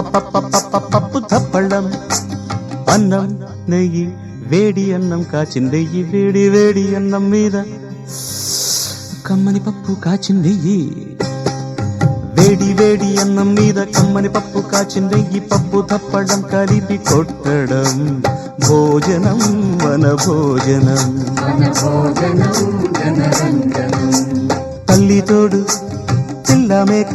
పప్పు తప్పళ్ళం అన్నం నెయ్యి వేడి అన్నం కాచిందెయ్యి వేడి వేడి అన్నం మీద. కమ్మని పప్పు కాచిందెయ్యి వేడి వేడి అన్నం మీద కమ్మని పప్పు కాచిందెయ్యి పప్పు తప్పడం కలిపి కొట్టడం. భోజనం వన భోజనం తల్లి తోడు పిల్ల మేక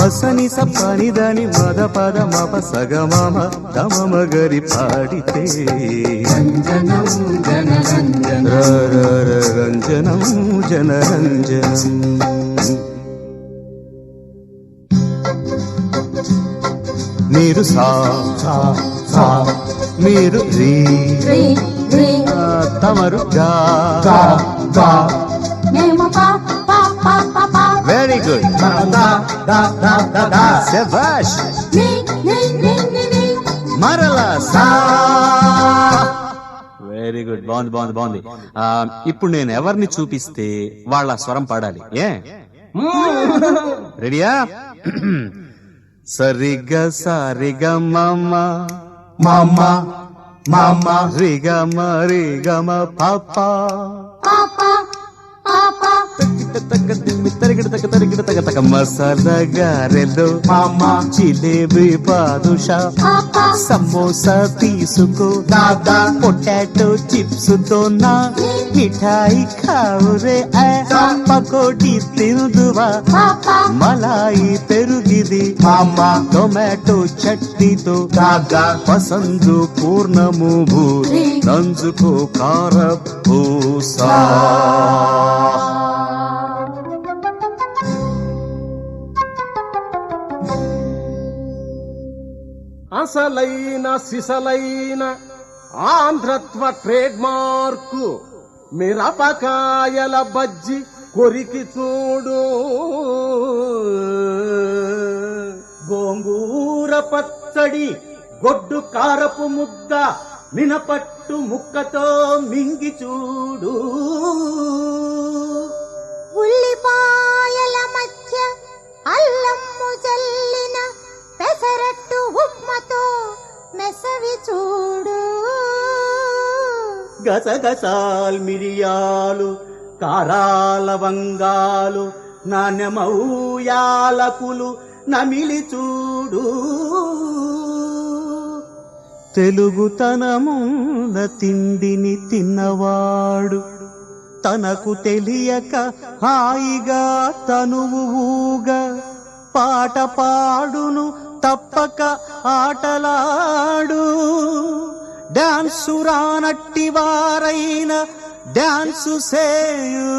పసని సప్పని దాని మద పద మప సగమామ తమ గరి పాడితే. రంజనం జనరంజనం. మీరు సా సా సా. మీరు రీ తమరు వెరీ గుడ్ శభాష్. మరలా సా వెరీ గుడ్ బాగుంది బాగుంది బాగుంది. ఇప్పుడు నేను ఎవరిని చూపిస్తే వాళ్ళ స్వరం పాడాలి? ఏ? రెడీయా సరిగ సరిగ మమ. మామ మామ. రిగ మరిగమ పాప. పాపా పాపా. మసాలా గారెలు మామ. జిలేబీ బాదుషా పాపా. సమోసా తీసుకో. దాదా పొటాటో చిప్స్తో నా మిఠాయి ఖావురే మలాయి పెరుగిది. మామ టొమాటో చట్నీతో దాదా. పసందు పూర్ణము భూ. నంజుకో కార పూసా అసలైన సిసలైన ఆంధ్రత్వ ట్రేడ్ మార్కు మిరపకాయల బజ్జి కొరికి చూడు. గోంగూర పచ్చడి గొడ్డు కారపు ముద్ద మినపట్టు ముక్కతో మింగి చూడు. గసగసాల్ మిరియాలు కారాల వంగాలు నాణ్యమౌ నమిలి చూడు. తెలుగుతనమున తిండిని తిన్నవాడు తనకు తెలియక హాయిగా తనువు ఊగా పాట పాడును తప్పక ఆటలాడు. Dance రానట్టి వారైన dance సేయు.